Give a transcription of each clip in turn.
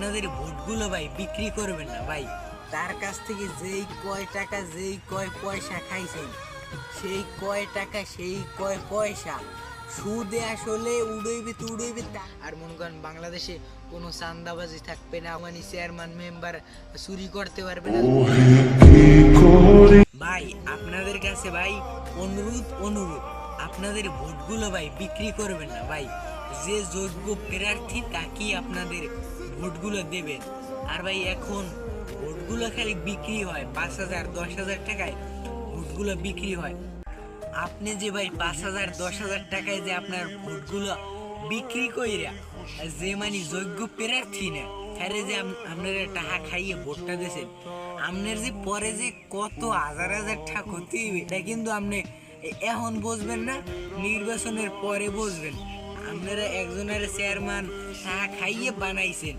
আপনাদের ভোটগুলো ভাই বিক্রি করবেন না, ভাই। তার কাছ থেকে যেই কয় টাকা, যেই কয় পয়সা খাইছেন, সেই কয় টাকা, সেই কয় পয়সা সুদে আসলে উড়ইবে তো উড়ইবে আর মনে করেন বাংলাদেশে কোনো চান্দাবাজি থাকবে না মানে চেয়ারম্যান মেম্বার চুরি করতে পারবে না। ভাই, আপনাদের কাছে ভাই অনুরোধ অনুরোধ। আপনাদের ভোটগুলো ভাই বিক্রি করবেন না, ভাই। যে যোগ্য প্রার্থী, তাকেই আপনাদের ভোটগুলো দেবেন। আর ভাই, এখন ভোটগুলো খালি বিক্রি হয়। পাঁচ হাজার, দশ হাজার টাকায় ভোটগুলো বিক্রি হয়। আপনি যে ভাই পাঁচ হাজার, দশ হাজার টাকায় যে আপনার ভোটগুলো বিক্রি কইরা যে মানে যোগ্য প্রার্থী না হ্যাঁ যে আপনারা টাকা খাইয়ে ভোটটা দিয়েছেন, আপনার যে পরে যে কত হাজার হাজার টাকা ক্ষতি এটা কিন্তু আপনি এখন বুঝবেন না, নির্বাচনের পরে বুঝবেন। আপনারা একজনের চেয়ারম্যান টাকা খাইয়ে বানাইছেন।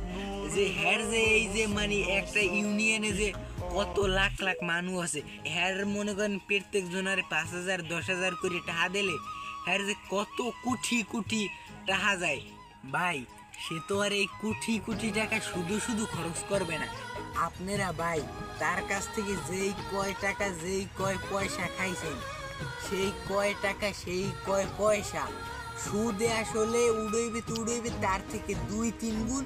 যে হ্যার যে এই যে মানে একটা ইউনিয়নে যে কত লাখ লাখ মানুষ আছে হ্যার মনে করেন প্রত্যেক জনের পাঁচ হাজার, দশ হাজার করে টাকা দিলে হ্যার যে কত কোটি কোটি টাকা যায়। ভাই, সে তো আর এই কোটি কোটি টাকা শুধু শুধু খরচ করবে না। আপনারা ভাই, তার কাছ থেকে যেই কয় টাকা, যেই কয় পয়সা খাইছেন, সেই কয় টাকা, সেই কয় পয়সা সুদে আসলে উড়ইবে তো উড়ইবে তার থেকে দুই, তিন গুণ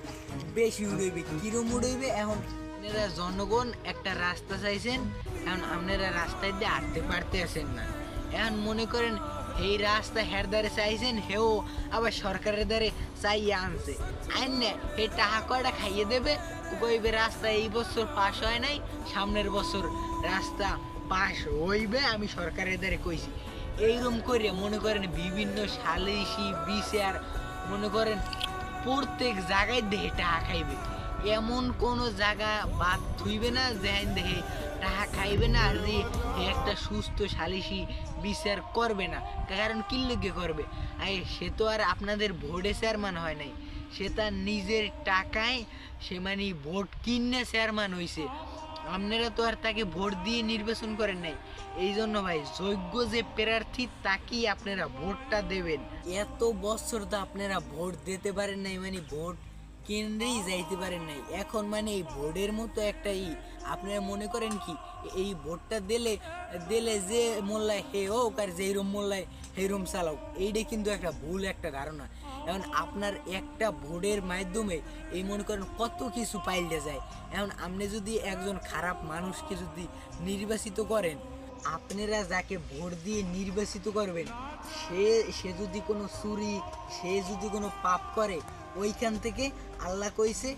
বেশি উড়ইবে। কিরম উড়ইবে? এখন আপনারা জনগণ একটা রাস্তা চাইছেন, এখন আপনারা রাস্তায় দিয়ে হাঁটতে পারতে আছেন না। এখন মনে করেন, এই রাস্তা হের দ্বারে চাইছেন, হেও আবার সরকারের দ্বারে চাইয়ে আনছে। আইন না, এই টাকা কয়টা খাইয়ে দেবে? কইবে রাস্তা এই বছর পাস হয় নাই, সামনের বছর রাস্তা পাস হইবে, আমি সরকারের দ্বারে কইছি। এইরকম করে মনে করেন বিভিন্ন সালিশি বিচার, মনে করেন প্রত্যেক জায়গায় দেহে টাকা খাইবে। এমন কোন জায়গা বাদ থুইবে না, যেখান দেখে টাকা খাইবে না আর যে একটা সুস্থ সালিশি বিচার করবে না। কারণ কি লোকে করবে? আই সে তো আর আপনাদের ভোটে চেয়ারম্যান হয় নাই। সে তার নিজের টাকায় সে মানে ভোট কিনে চেয়ারম্যান হইছে। আপনারা তো আর তাকে ভোট দিয়ে নির্বাচন করেন নাই। এই জন্য ভাই, যোগ্য যে প্রার্থী, তাকেই আপনারা ভোটটা দেবেন। এত বছর তো আপনারা ভোট দিতে পারেন নাই মানে ভোট কেন্দ্রেই যাইতে পারেন নাই। এখন মানে এই ভোটের মতো একটা ই, আপনারা মনে করেন কি, এই ভোটটা দিলে দিলে যে মোল্লায় হে হোক আর যেরম মোল্লায় হেরম চালাও এইটা কিন্তু একটা ভুল একটা ধারণা। এখন আপনার একটা ভোটের মাধ্যমে এই মনে করেন কত কিছু পাইলে যায়। এখন আপনি যদি একজন খারাপ মানুষকে যদি নির্বাচিত করেন, আপনারা যাকে ভোট দিয়ে নির্বাচিত করবেন, সে সে যদি কোনো চুরি, সে যদি কোনো পাপ করে, ওইখান থেকে আল্লাহ কইছে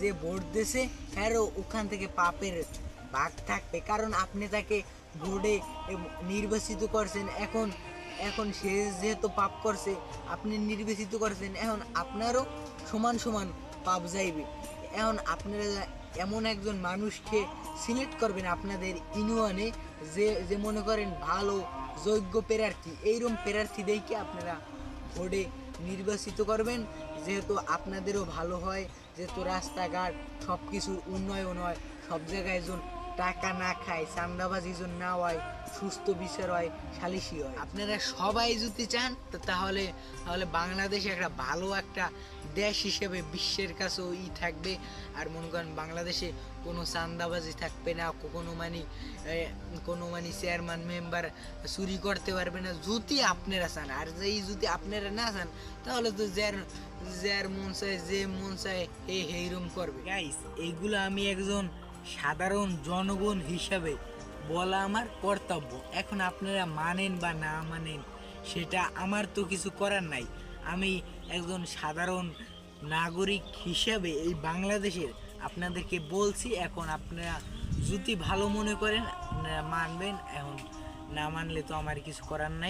যে ভোট দেশে হ্যারো ওখান থেকে পাপের ভাগ থাকবে। কারণ আপনি তাকে ভোটে নির্বাচিত করছেন, এখন এখন সে যেহেতু পাপ করছে, আপনি নির্বাচিত করছেন, এখন আপনারও সমান সমান পাপ যাইবে। এখন আপনারা এমন একজন মানুষকে সিলেক্ট করবেন আপনাদের ইউনিয়নে যে যে মনে করেন ভালো, যোগ্য প্রার্থী, এইরকম প্রার্থী দেখে আপনারা ভোটে নির্বাচিত করবেন। যেহেতু আপনাদেরও ভালো হয়, যেহেতু রাস্তাঘাট সব কিছুর উন্নয়ন হয়, সব জায়গায় যেন টাকা না খায় চান্দাবাজি যেন না হয় সুস্থ বিচার হয় সালিশি হয়। আপনারা সবাই যদি চান তো তাহলে তাহলে বাংলাদেশ একটা ভালো একটা দেশ হিসেবে বিশ্বের কাছেও ই থাকবে। আর মনে করেন বাংলাদেশে কোনো চান্দাবাজি থাকবে না কোনো মানে কোনো মানে চেয়ারম্যান মেম্বার চুরি করতে পারবে না যদি আপনারা চান। আর যেই যদি আপনারা না চান তাহলে তো যার যার মন চায় যে মন চায় হে হেইরম করবে। গাইস এইগুলো আমি একজন সাধারণ জনগণ হিসাবে বলা আমার কর্তব্য। এখন আপনারা মানেন বা না মানেন, সেটা আমার তো কিছু করার নাই। আমি একজন সাধারণ নাগরিক হিসাবে এই বাংলাদেশের আপনাদেরকে বলছি, এখন আপনারা যদি ভালো মনে করেন, আপনারা মানবেন, এখন না মানলে তো আমার কিছু করার নাই।